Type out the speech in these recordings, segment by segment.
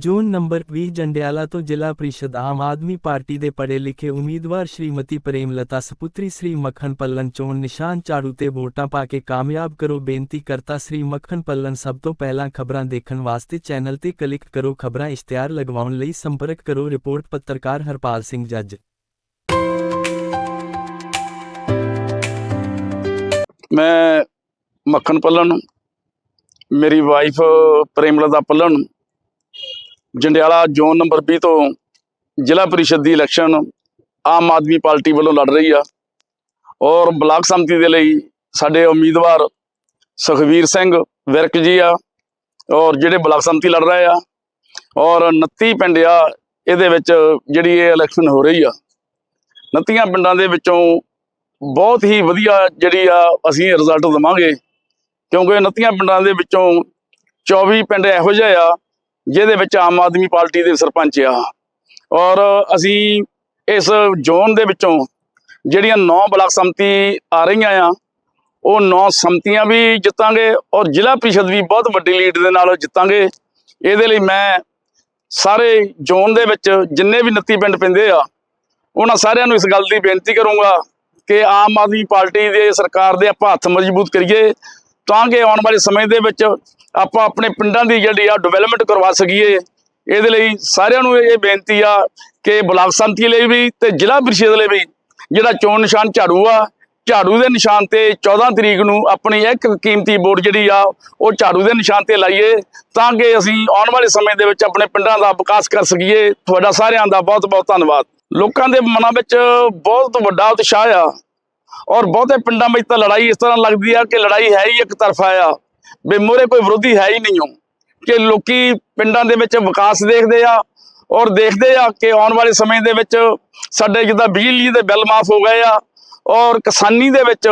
ਜੂਨ number 20 Jandiala ਤੋਂ ਜ਼ਿਲ੍ਹਾ ਪ੍ਰੀਸ਼ਦ Aam Aadmi party ਦੇ ਪੜ੍ਹੇ ਲਿਖੇ ਉਮੀਦਵਾਰ ਸ਼੍ਰੀਮਤੀ ਪ੍ਰੇਮਲਤਾ ਸਪੁੱਤਰੀ, ਸ੍ਰੀ ਮੱਖਣ ਪੱਲਨ ਚੋਣ ਨਿਸ਼ਾਨ ਝਾੜੂ ਤੇ ਵੋਟਾਂ ਪਾ ਕੇ ਕਾਮਯਾਬ ਕਰੋ ਬੇਨਤੀ ਕਰਤਾ ਸ੍ਰੀ ਮੱਖਣ ਪੱਲਨ ਸਭ ਤੋਂ ਪਹਿਲਾਂ ਖਬਰਾਂ ਦੇਖਣ ਵਾਸਤੇ ਚੈਨਲ ਤੇ ਕਲਿੱਕ ਕਰੋ, ਖਬਰਾਂ ਇਸ਼ਤਿਹਾਰ ਲਗਵਾਉਣ ਲਈ ਸੰਪਰਕ ਕਰੋ, ਰਿਪੋਰਟ ਪੱਤਰਕਾਰ ਹਰਪਾਲ ਸਿੰਘ ਜੱਜ। ਮੈਂ ਮੱਖਣ ਪੱਲਣ, ਮੇਰੀ wife Premlata Pallan Jandiala zone number 20 ਤੋਂ ਜ਼ਿਲ੍ਹਾ ਪ੍ਰੀਸ਼ਦ ਦੀ ਇਲੈਕਸ਼ਨ ਆਮ ਆਦਮੀ ਪਾਰਟੀ ਵੱਲੋਂ ਲੜ ਰਹੀ ਆ। ਔਰ ਬਲਾਕ ਸੰਮਤੀ ਦੇ ਲਈ ਸਾਡੇ ਉਮੀਦਵਾਰ ਸੁਖਵੀਰ ਸਿੰਘ ਵਿਰਕ ਜੀ ਆ ਔਰ ਜਿਹੜੇ ਬਲਾਕ ਸੰਮਤੀ ਲੜ ਰਹੇ ਆ ਔਰ 29 ਪਿੰਡ ਆ, ਇਹਦੇ ਵਿੱਚ ਜਿਹੜੀ ਇਹ ਇਲੈਕਸ਼ਨ ਹੋ ਰਹੀ ਆ। 29 ਪਿੰਡਾਂ ਦੇ ਵਿੱਚੋਂ ਬਹੁਤ ਹੀ ਵਧੀਆ ਜਿਹੜੀ ਆ, ਅਸੀਂ ਰਿਜ਼ਲਟ ਦਵਾਂਗੇ ਕਿਉਂਕਿ 29 ਪਿੰਡਾਂ ਦੇ ਵਿੱਚੋਂ 24 ਪਿੰਡ ਇਹੋ ਜਿਹੇ ਆ ਜਿਹਦੇ ਵਿੱਚ ਆਮ ਆਦਮੀ ਪਾਰਟੀ ਦੇ ਸਰਪੰਚ ਆ। ਔਰ ਅਸੀਂ ਇਸ ਜ਼ੋਨ ਦੇ ਵਿੱਚੋਂ ਜਿਹੜੀਆਂ 9 ਬਲਾਕ ਸੰਮਤੀ ਆ ਰਹੀਆਂ ਆ, ਉਹ 9 ਸੰਮਤੀਆਂ ਵੀ ਜਿੱਤਾਂਗੇ ਔਰ ਜ਼ਿਲ੍ਹਾ ਪ੍ਰੀਸ਼ਦ ਵੀ ਬਹੁਤ ਵੱਡੀ ਲੀਡ ਦੇ ਨਾਲ ਜਿੱਤਾਂਗੇ। ਇਹਦੇ ਲਈ ਮੈਂ ਸਾਰੇ ਜ਼ੋਨ ਦੇ ਵਿੱਚ ਜਿੰਨੇ ਵੀ 29 ਪਿੰਡ ਪੈਂਦੇ ਆ, ਉਹਨਾਂ ਸਾਰਿਆਂ ਨੂੰ ਇਸ ਗੱਲ ਦੀ ਬੇਨਤੀ ਕਰੂੰਗਾ ਕਿ ਆਮ ਆਦਮੀ ਪਾਰਟੀ ਦੇ ਸਰਕਾਰ ਦੇ ਆਪਾਂ ਹੱਥ ਮਜ਼ਬੂਤ ਕਰੀਏ ਤਾਂ ਕਿ ਆਉਣ ਵਾਲੇ ਸਮੇਂ ਦੇ ਵਿੱਚ ਆਪਾਂ ਆਪਣੇ ਪਿੰਡਾਂ ਦੀ ਜਿਹੜੀ ਆ ਡਿਵੈਲਪਮੈਂਟ ਕਰਵਾ ਸਕੀਏ। ਇਹਦੇ ਲਈ ਸਾਰਿਆਂ ਨੂੰ ਇਹ ਬੇਨਤੀ ਆ ਕਿ ਬਲਾਕ ਸੰਤੀ ਲਈ ਵੀ ਤੇ ਜ਼ਿਲ੍ਹਾ ਪ੍ਰੀਸ਼ਦ ਲਈ ਵੀ ਜਿਹੜਾ ਚੋਣ ਨਿਸ਼ਾਨ ਝਾੜੂ ਆ, ਝਾੜੂ ਦੇ ਨਿਸ਼ਾਨ ਤੇ 14 ਤਰੀਕ ਨੂੰ ਆਪਣੀ ਇੱਕ ਕੀਮਤੀ ਵੋਟ ਜਿਹੜੀ ਆ, ਉਹ ਝਾੜੂ ਦੇ ਨਿਸ਼ਾਨ ਤੇ ਲਾਈਏ ਤਾਂ ਕਿ ਅਸੀਂ ਆਉਣ ਵਾਲੇ ਸਮੇਂ ਦੇ ਵਿੱਚ ਆਪਣੇ ਪਿੰਡਾਂ ਦਾ ਵਿਕਾਸ ਕਰ ਸਕੀਏ। ਤੁਹਾਡਾ ਸਾਰਿਆਂ ਦਾ ਬਹੁਤ ਬਹੁਤ ਧੰਨਵਾਦ। ਲੋਕਾਂ ਦੇ ਮਨਾਂ ਵਿੱਚ ਬਹੁਤ ਵੱਡਾ ਉਤਸ਼ਾਹ ਆ। ਔਰ ਬਹੁਤੇ ਪਿੰਡਾਂ ਵਿੱਚ ਤਾਂ ਲੜਾਈ ਇਸ ਤਰ੍ਹਾਂ ਲੱਗਦੀ ਆ ਕਿ ਲੜਾਈ ਹੈ ਹੀ ਇੱਕ ਤਰਫਾ ਆ। ਵੀ ਮੂਹਰੇ ਕੋਈ ਵਿਰੋਧੀ ਹੈ ਹੀ ਨਹੀਂ ਹੋ ਕਿ ਲੋਕੀ ਪਿੰਡਾਂ ਦੇ ਵਿੱਚ ਵਿਕਾਸ ਦੇਖਦੇ ਆ ਔਰ ਦੇਖਦੇ ਆ ਕਿ ਆਉਣ ਵਾਲੇ ਸਮੇਂ ਦੇ ਵਿੱਚ ਸਾਡੇ ਜਿੱਦਾਂ ਬਿਜਲੀ ਦੇ ਬਿੱਲ ਮਾਫ ਹੋ ਗਏ ਆ ਔਰ ਕਿਸਾਨੀ ਦੇ ਵਿੱਚ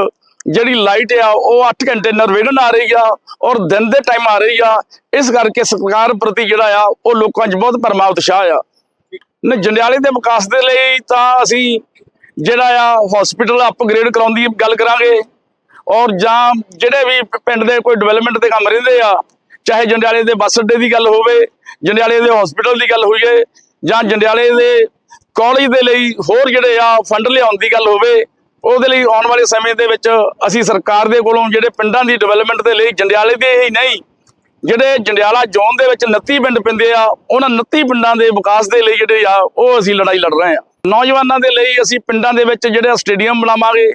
ਜਿਹੜੀ ਲਾਈਟ ਆ ਉਹ 8 ਘੰਟੇ ਨਿਰਵਿਘਨ ਆ ਰਹੀ ਆ ਔਰ ਦਿਨ ਦੇ ਟਾਈਮ ਆ ਰਹੀ ਆ। ਇਸ ਕਰਕੇ ਸਰਕਾਰ ਪ੍ਰਤੀ ਜਿਹੜਾ ਆ ਉਹ ਲੋਕਾਂ 'ਚ ਬਹੁਤ ਭਰਮਾ ਉਤਸ਼ਾਹ ਆ ਜੰਡਿਆਲੇ ਦੇ ਵਿਕਾਸ ਦੇ ਲਈ ਤਾਂ ਅਸੀਂ ਜਿਹੜਾ ਆ ਹਸਪੀਟਲ ਅਪਗ੍ਰੇਡ ਕਰਾਉਣ ਦੀ ਗੱਲ ਕਰਾਂਗੇ। ਔਰ ਜਾਂ ਜਿਹੜੇ ਵੀ ਪਿੰਡ ਦੇ ਕੋਈ ਡਿਵੈਲਪਮੈਂਟ ਦੇ ਕੰਮ ਰਹਿੰਦੇ ਆ, ਚਾਹੇ ਜੰਡਿਆਲੇ ਦੇ ਬੱਸ ਅੱਡੇ ਦੀ ਗੱਲ ਹੋਵੇ, ਜੰਡਿਆਲੇ ਦੇ ਹਸਪੀਟਲ ਦੀ ਗੱਲ ਹੋਈਏ ਜਾਂ ਜੰਡਿਆਲੇ ਦੇ ਕਾਲਜ ਦੇ ਲਈ ਹੋਰ ਜਿਹੜੇ ਆ ਫੰਡ ਲਿਆਉਣ ਦੀ ਗੱਲ ਹੋਵੇ, ਉਹਦੇ ਲਈ ਆਉਣ ਵਾਲੇ ਸਮੇਂ ਦੇ ਵਿੱਚ ਅਸੀਂ ਸਰਕਾਰ ਦੇ ਕੋਲੋਂ ਜਿਹੜੇ ਪਿੰਡਾਂ ਦੀ ਡਿਵੈਲਪਮੈਂਟ ਦੇ ਲਈ ਜੰਡਿਆਲੇ ਦੇ ਹੀ ਨਹੀਂ, ਜਿਹੜੇ ਜੰਡਿਆਲਾ ਜ਼ੋਨ ਦੇ ਵਿੱਚ 29 ਪਿੰਡ ਪੈਂਦੇ ਆ, ਉਹਨਾਂ 29 ਪਿੰਡਾਂ ਦੇ ਵਿਕਾਸ ਦੇ ਲਈ ਜਿਹੜੇ ਆ, ਉਹ ਅਸੀਂ ਲੜਾਈ ਲੜ ਰਹੇ ਆ। ਨੌਜਵਾਨਾਂ ਦੇ ਲਈ ਅਸੀਂ ਪਿੰਡਾਂ ਦੇ ਵਿੱਚ ਜਿਹੜਾ ਸਟੇਡੀਅਮ ਬਣਾਵਾਂਗੇ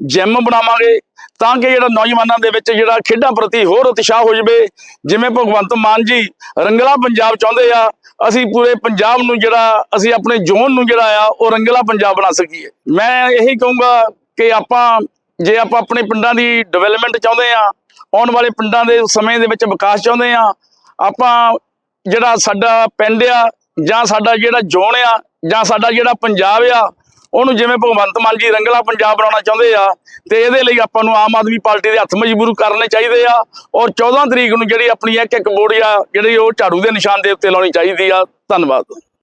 ਜਿਮ ਬਣਾਵਾਂਗੇ, ਤਾਂ ਕਿ ਜਿਹੜਾ ਨੌਜਵਾਨਾਂ ਦੇ ਵਿੱਚ ਜਿਹੜਾ ਖੇਡਾਂ ਪ੍ਰਤੀ ਹੋਰ ਉਤਸ਼ਾਹ ਹੋ ਜਾਵੇ। ਜਿਵੇਂ ਭਗਵੰਤ ਮਾਨ ਜੀ ਰੰਗਲਾ ਪੰਜਾਬ ਚਾਹੁੰਦੇ ਆ, ਅਸੀਂ ਪੂਰੇ ਪੰਜਾਬ ਨੂੰ ਜਿਹੜਾ, ਅਸੀਂ ਆਪਣੇ ਜ਼ੋਨ ਨੂੰ ਜਿਹੜਾ ਆ, ਉਹ ਰੰਗਲਾ ਪੰਜਾਬ ਬਣਾ ਸਕੀਏ। ਮੈਂ ਇਹੀ ਕਹੂੰਗਾ ਕਿ ਆਪਾਂ, ਜੇ ਆਪਾਂ ਆਪਣੇ ਪਿੰਡਾਂ ਦੀ ਡਿਵੈਲਪਮੈਂਟ ਚਾਹੁੰਦੇ ਆ, ਆਉਣ ਵਾਲੇ ਪਿੰਡਾਂ ਦੇ ਸਮੇਂ ਦੇ ਵਿੱਚ ਵਿਕਾਸ ਚਾਹੁੰਦੇ ਆ, ਆਪਾਂ ਜਿਹੜਾ ਸਾਡਾ ਪਿੰਡ ਆ ਜਾਂ ਸਾਡਾ ਜਿਹੜਾ ਜ਼ੋਨ ਆ, ਜਾਂ ਸਾਡਾ ਜਿਹੜਾ ਪੰਜਾਬ ਆ, ਉਹਨੂੰ ਜਿਵੇਂ ਭਗਵੰਤ ਮਾਨ ਜੀ ਰੰਗਲਾ ਪੰਜਾਬ ਬਣਾਉਣਾ ਚਾਹੁੰਦੇ ਆ, ਤੇ ਇਹਦੇ ਲਈ ਆਪਾਂ ਨੂੰ ਆਮ ਆਦਮੀ ਪਾਰਟੀ ਦੇ ਹੱਥ ਮਜਬੂਰ ਕਰਨੇ ਚਾਹੀਦੇ ਆ, ਔਰ 14 ਤਰੀਕ ਨੂੰ ਜਿਹੜੀ ਆਪਣੀ ਇੱਕ ਇੱਕ ਵੋਟ ਆ, ਜਿਹੜੀ ਉਹ ਝਾੜੂ ਦੇ ਨਿਸ਼ਾਨ ਦੇ ਉੱਤੇ ਲਾਉਣੀ ਚਾਹੀਦੀ ਆ। ਧੰਨਵਾਦ।